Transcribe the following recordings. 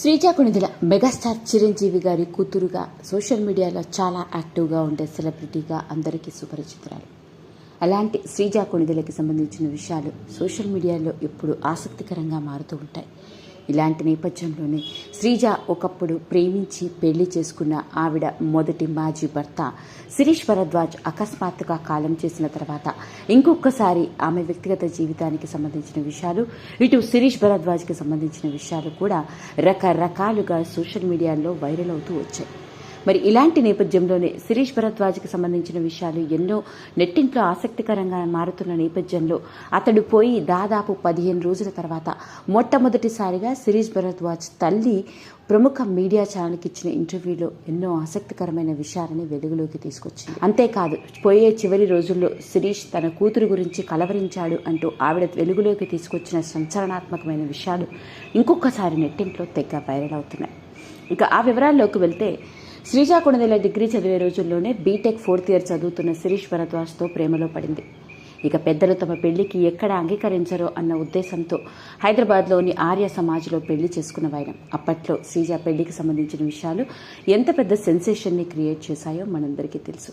Sreeja megastar Chiranjeevi గారి కూతురుగా social మీడియాలో చాలా యాక్టివ్గా ఉండే సెలబ్రిటీగా అందరికీ సుపరిచితురాలు. అలాంటి శ్రీజా కొణిదలకి సంబంధించిన విషయాలు సోషల్ మీడియాలో ఎప్పుడు ఆసక్తికరంగా మారుతూ ఉంటాయి. ఇలాంటి నేపథ్యంలోనే శ్రీజ ఒకప్పుడు ప్రేమించి పెళ్ళి చేసుకున్న ఆవిడ మొదటి మాజీ భర్త. శిరీష్ భరద్వాజ్ అకస్మాత్తుగా కాలం చేసిన తర్వాత ఇంకొకసారి ఆమె వ్యక్తిగత జీవితానికి సంబంధించిన విషయాలు ఇటు శిరీష్ భరద్వాజ్కి సంబంధించిన విషయాలు కూడా రకరకాలుగా సోషల్ మీడియాలో వైరల్ అవుతూ వచ్చాయి. మరి ఇలాంటి నేపథ్యంలోనే శిరీష్ భరద్వాజ్కి సంబంధించిన విషయాలు ఎన్నో నెట్టింట్లో ఆసక్తికరంగా మారుతున్న నేపథ్యంలో అతడు పోయి దాదాపు పదిహేను రోజుల తర్వాత మొట్టమొదటిసారిగా శిరీష్ భరద్వాజ్ తల్లి ప్రముఖ మీడియా ఛానల్కి ఇచ్చిన ఇంటర్వ్యూలో ఎన్నో ఆసక్తికరమైన విషయాలని వెలుగులోకి తీసుకొచ్చింది. అంతేకాదు పోయే చివరి రోజుల్లో శిరీష్ తన కూతురు గురించి కలవరించాడు అంటూ ఆవిడ వెలుగులోకి తీసుకొచ్చిన సంచలనాత్మకమైన విషయాలు ఇంకొకసారి నెట్టింట్లో తెగ వైరల్ అవుతున్నాయి. ఇక ఆ వివరాల్లోకి వెళ్తే శ్రీజాకొండదల డిగ్రీ చదివే రోజుల్లోనే బీటెక్ ఫోర్త్ ఇయర్ చదువుతున్న శిరీష్ భరద్వాజ్తో ప్రేమలో పడింది. ఇక పెద్దలు తమ పెళ్ళికి ఎక్కడ అంగీకరించరో అన్న ఉద్దేశంతో హైదరాబాద్లోని ఆర్య సమాజ్లో పెళ్ళి చేసుకున్న వైనం అప్పట్లో శ్రీజ పెళ్ళికి సంబంధించిన విషయాలు ఎంత పెద్ద సెన్సేషన్ని క్రియేట్ చేశాయో మనందరికీ తెలుసు.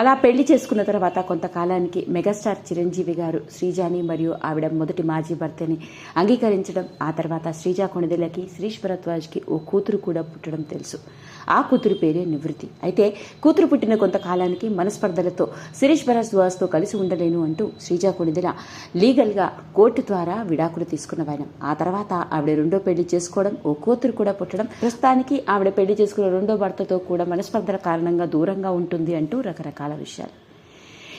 అలా పెళ్ళి చేసుకున్న తర్వాత కొంతకాలానికి మెగాస్టార్ చిరంజీవి గారు శ్రీజాని మరియు ఆవిడ మొదటి మాజీ భర్తని అంగీకరించడం ఆ తర్వాత శ్రీజా కొణిదెలకి శ్రీష్ భరద్వాజ్కి ఓ కూతురు కూడా పుట్టడం తెలుసు. ఆ కూతురు పేరే నివృత్తి. అయితే కూతురు పుట్టిన కొంతకాలానికి మనస్పర్ధలతో శిరీష్ భరద్వాజ్తో కలిసి ఉండలేను అంటూ శ్రీజా కొణిదెల లీగల్గా కోర్టు ద్వారా విడాకులు తీసుకున్న వైనం. ఆ తర్వాత ఆవిడ రెండో పెళ్ళి చేసుకోవడం ఓ కూతురు కూడా పుట్టడం ప్రస్తుతానికి ఆవిడ పెళ్ళి చేసుకున్న రెండో భర్తతో కూడా మనస్పర్ధల కారణంగా దూరంగా ఉంటుంది అంటూ రకరకాల విషయాలు.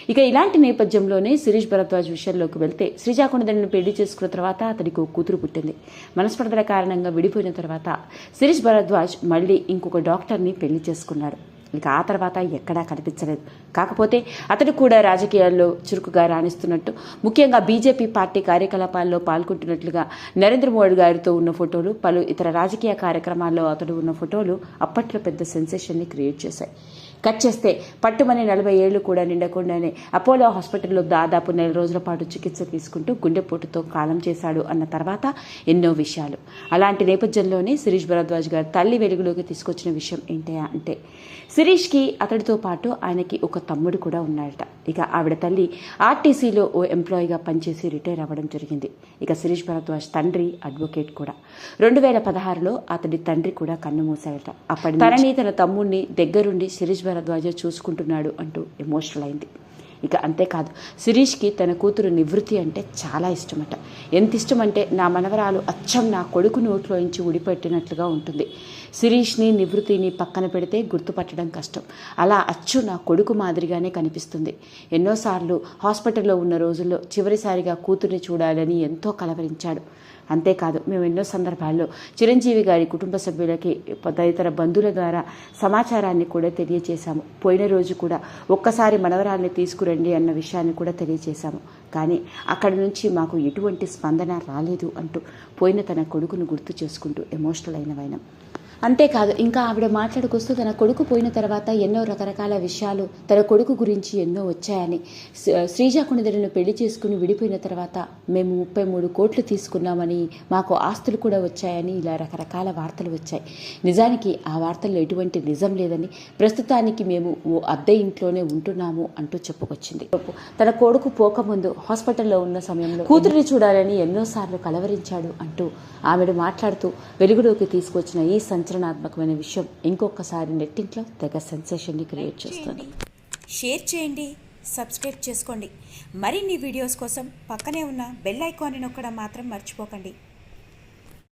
ఇక ఇలాంటి నేపథ్యంలోనే శిరీష్ భరద్వాజ్ విషయంలోకి వెళ్తే శ్రీజాకొండదని పెళ్ళి చేసుకున్న తర్వాత అతనికి ఒక కూతురు పుట్టింది. మనస్పర్ధల కారణంగా విడిపోయిన తర్వాత శిరీష్ భరద్వాజ్ మళ్ళీ ఇంకొక డాక్టర్ని పెళ్ళి చేసుకున్నాడు. ఇక ఆ తర్వాత ఎక్కడా కనిపించలేదు. కాకపోతే అతడు కూడా రాజకీయాల్లో చురుకుగా రాణిస్తున్నట్టు ముఖ్యంగా బీజేపీ పార్టీ కార్యకలాపాల్లో పాల్గొంటున్నట్లుగా నరేంద్ర మోడీ గారితో ఉన్న ఫోటోలు పలు ఇతర రాజకీయ కార్యక్రమాల్లో అతడు ఉన్న ఫోటోలు అప్పట్లో పెద్ద సెన్సేషన్ని క్రియేట్ చేశాయి. కట్ చేస్తే పట్టుమని నలభై ఏళ్ళు కూడా నిండకుండానే అపోలో హాస్పిటల్లో దాదాపు నెల రోజుల పాటు చికిత్స తీసుకుంటూ గుండెపోటుతో కాలం చేశాడు అన్న తర్వాత ఎన్నో విషయాలు. అలాంటి నేపథ్యంలోనే శిరీష్ భరద్వాజ్ గారు తల్లి వెలుగులోకి తీసుకొచ్చిన విషయం ఏంటి అంటే శిరీష్కి అతడితో పాటు ఆయనకి ఒక తమ్ముడు కూడా ఉన్నాడట. ఇక ఆవిడ తల్లి ఆర్టీసీలో ఓ ఎంప్లాయీగా పనిచేసి రిటైర్ అవ్వడం జరిగింది. ఇక శిరీష్ భరద్వాజ్ తండ్రి అడ్వకేట్ కూడా. రెండు వేల పదహారులో అతడి తండ్రి కూడా కన్ను మూసాయట అప్పటి తనని తన తమ్ముడిని దగ్గరుండి శిరీష్ భరద్వాజ చూసుకుంటున్నాడు అంటూ ఎమోషనల్ అయింది ఇక అంతేకాదు. శిరీష్కి తన కూతురు నివృత్తి అంటే చాలా ఇష్టమట. ఎంత ఇష్టమంటే నా మనవరాలు అచ్చం నా కొడుకు నోట్లో నుంచి ఉడిపెట్టినట్లుగా ఉంటుంది. శిరీష్ని నివృత్తిని పక్కన పెడితే గుర్తుపట్టడం కష్టం. అలా అచ్చు నా కొడుకు మాదిరిగానే కనిపిస్తుంది. ఎన్నోసార్లు హాస్పిటల్లో ఉన్న రోజుల్లో చివరిసారిగా కూతుర్ని చూడాలని ఎంతో కలవరించాడు. అంతేకాదు మేము ఎన్నో సందర్భాల్లో చిరంజీవి గారి కుటుంబ సభ్యులకి తదితర బంధువుల ద్వారా సమాచారాన్ని కూడా తెలియజేశాము పోయిన రోజు కూడా ఒక్కసారి మనవరాల్ని తీసుకురండి అన్న విషయాన్ని కూడా తెలియజేశాము కానీ అక్కడి నుంచి మాకు ఎటువంటి స్పందన రాలేదు అంటూ పోయిన తన కొడుకును గుర్తు చేసుకుంటూ ఎమోషనల్ అయిన వైనం. అంతేకాదు ఇంకా ఆవిడ మాట్లాడుకొస్తూ తన కొడుకు పోయిన తర్వాత ఎన్నో రకరకాల విషయాలు తన కొడుకు గురించి ఎన్నో వచ్చాయని. శ్రీజ శ్రీజా కొణిదలను పెళ్ళి చేసుకుని విడిపోయిన తర్వాత మేము ముప్పై మూడు కోట్లు తీసుకున్నామని మాకు ఆస్తులు కూడా వచ్చాయని ఇలా రకరకాల వార్తలు వచ్చాయి. నిజానికి ఆ వార్తల్లో ఎటువంటి నిజం లేదని ప్రస్తుతానికి మేము ఓ అద్దె ఇంట్లోనే ఉంటున్నాము అంటూ చెప్పుకొచ్చింది. తన కొడుకు పోకముందు హాస్పిటల్లో ఉన్న సమయంలో కూతురిని చూడాలని ఎన్నోసార్లు కలవరించాడు అంటూ ఆమెడు మాట్లాడుతూ వెలుగులోకి తీసుకొచ్చిన ఈ సంచలనాత్మకమైన విషయం ఇంకొకసారి నెట్టింట్లో తెగ సెన్సేషన్ని క్రియేట్ చేస్తుంది. షేర్ చేయండి సబ్స్క్రైబ్ చేసుకోండి. మరిన్ని వీడియోస్ కోసం పక్కనే ఉన్న బెల్ ఐకాన్ని నొక్కడం మాత్రం మర్చిపోకండి.